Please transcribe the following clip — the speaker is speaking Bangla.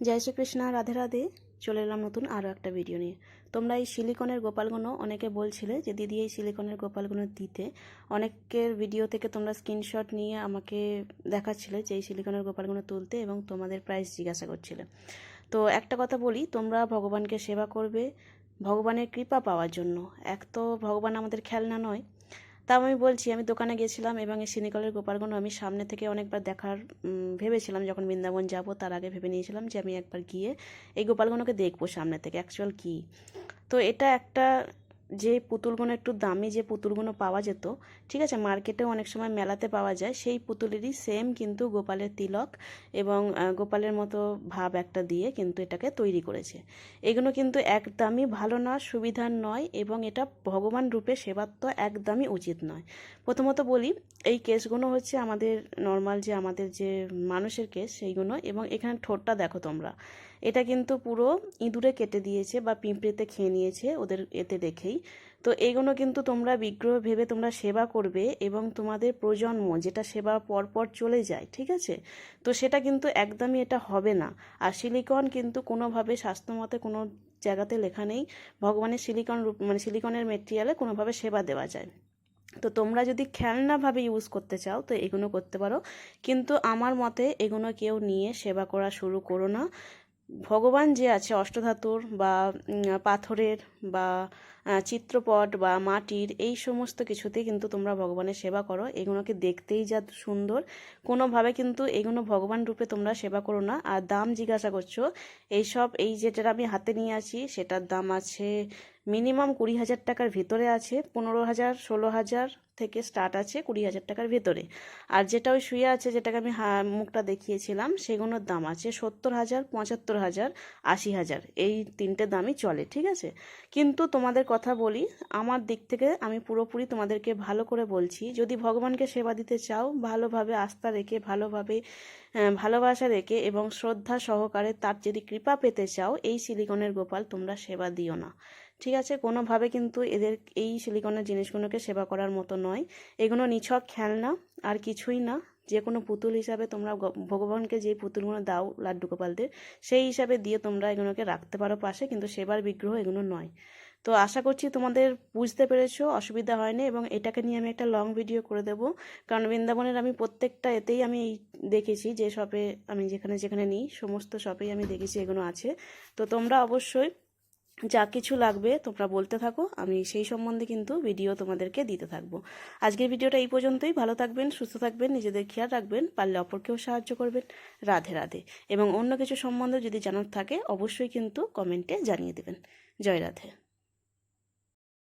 জয় শ্রীকৃষ্ণ, রাধে রাধে। চলে এলাম নতুন আরও একটা ভিডিও নিয়ে। তোমরা এই সিলিকনের গোপালগুলো অনেকে বলছিলে যে, দিদি, এই সিলিকনের গোপালগুলো দিতে। অনেকের ভিডিও থেকে তোমরা স্ক্রিনশট নিয়ে আমাকে দেখাচ্ছিলে যে, এই সিলিকনের গোপালগুলো তুলতে এবং তোমাদের প্রাইস জিজ্ঞাসা করছিলে। তো একটা কথা বলি, তোমরা ভগবানকে সেবা করবে ভগবানের কৃপা পাওয়ার জন্য। এক তো ভগবান আমাদের খেলনা নয় তাও আমি বলছি, আমি দোকানে গেছিলাম এবং এই সিনিকলের গোপালগঞ্জ আমি সামনে থেকে অনেকবার দেখার ভেবেছিলাম যখন বৃন্দাবন যাব, তার আগে ভেবে নিয়েছিলাম যে আমি একবার গিয়ে এই গোপালগঞ্জকে দেখব সামনে থেকে অ্যাকচুয়াল কী? তো এটা একটা যে পুতুলগুলো একটু দামি যে পুতুলগুলো পাওয়া যেত, ঠিক আছে? মার্কেটেও অনেক সময় মেলাতে পাওয়া যায়, সেই পুতুলেরই সেম কিন্তু গোপালের তিলক এবং গোপালের মতো ভাব একটা দিয়ে কিন্তু এটাকে তৈরি করেছে। এগুলো কিন্তু একদমই ভালো না সুবিধার নয় এবং এটা ভগবান রূপে সেবার তো একদমই উচিত নয়। প্রথমত বলি, এই কেসগুলো হচ্ছে আমাদের নর্মাল যে আমাদের যে মানুষের কেস সেইগুলো এবং এখানে ঠোঁটটা দেখো তোমরা। এটা কিন্তু পুরো ইঁদুরে কেটে দিয়েছে বা পিঁপড়েতে খেয়ে নিয়েছে, ওদের এতে দেখেই। তো এগুলো কিন্তু তোমরা বিগ্রহ ভেবে তোমরা সেবা করবে এবং তোমাদের প্রজন্ম যেটা সেবা পরপর চলে যায়, ঠিক আছে? তো সেটা কিন্তু একদমই এটা হবে না। আর সিলিকন কিন্তু কোনোভাবে স্বাস্থ্যমতে কোনো জায়গাতে লেখা নেই, ভগবানের সিলিকন রূপ মানে সিলিকনের মেটেরিয়ালে কোনোভাবে সেবা দেওয়া যায়। তো তোমরা যদি খেলনাভাবে ইউজ করতে চাও, তো এগুলো করতে পারো। কিন্তু আমার মতে এগুলো কেউ নিয়ে সেবা করা শুরু করো না। ভগবান যে আছে, অষ্টধাতুর বা পাথরের বা চিত্রপট বা মাটির, এই সমস্ত কিছুতে কিন্তু তোমরা ভগবানের সেবা করো। এগুলোকে দেখতেই যা সুন্দর। কোনোভাবে কিন্তু এগুলো ভগবান রূপে তোমরা সেবা করো না। আর দাম জিজ্ঞাসা করছ, এইসব, এই যেটা আমি হাতে নিয়ে আছি, সেটার দাম আছে মিনিমাম কুড়ি হাজার টাকার ভিতরে আছে, পনেরো হাজার, ষোলো হাজার থেকে স্টার্ট আছে কুড়ি হাজার টাকার ভেতরে। আর যেটা ওই শুয়ে আছে, যেটাকে আমি মুখটা দেখিয়েছিলাম, সেগুলোর দাম আছে সত্তর হাজার, পঁচাত্তর হাজার, আশি হাজার। এই তিনটে দামই চলে, ঠিক আছে? কিন্তু তোমাদের কথা বলি, আমার দিক থেকে আমি পুরোপুরি তোমাদেরকে ভালো করে বলছি, যদি ভগবানকে সেবা দিতে চাও, ভালোভাবে আস্থা রেখে, ভালোভাবে ভালোবাসা রেখে এবং শ্রদ্ধা সহকারে তার যদি কৃপা পেতে চাও, এই সিলিকনের গোপাল তোমরা সেবা দিও না। ঠিক আছে, কোনোভাবে কিন্তু এদের এই সিলিকনের জিনিসগুলোকে সেবা করার মতো নয়। এগুলো নিছক, খেলনা, আর কিছুই না। যে কোনো পুতুল হিসাবে তোমরা ভগবানকে যে পুতুলগুলো দাও, লাড্ডু গোপালদের, সেই হিসাবে দিয়ে তোমরা এগুলোকে রাখতে পারো পাশে, কিন্তু সেবার বিগ্রহ এগুলো নয়। তো আশা করছি তোমাদের বুঝতে পেরেছ, অসুবিধা হয়নি, এবং এটাকে নিয়ে আমি একটা লং ভিডিও করে দেব। কারণ বৃন্দাবনের আমি প্রত্যেকটা এতেই আমি দেখেছি যে শপে আমি যেখানে যেখানে নিই, সমস্ত শপেই আমি দেখেছি এগুলো আছে। তো তোমরা অবশ্যই যা কিছু লাগবে তোমরা বলতে থাকো, আমি সেই সম্বন্ধে কিন্তু ভিডিও তোমাদেরকে দিতে থাকব। আজকের ভিডিওটা এই পর্যন্তই। ভালো থাকবেন, সুস্থ থাকবেন, নিজেদের খেয়াল রাখবেন, পারলে অপরকেও সাহায্য করবেন। রাধে রাধে। এবং অন্য কিছু সম্বন্ধে যদি জানার থাকে, অবশ্যই কিন্তু কমেন্টে জানিয়ে দেবেন। জয় রাধে।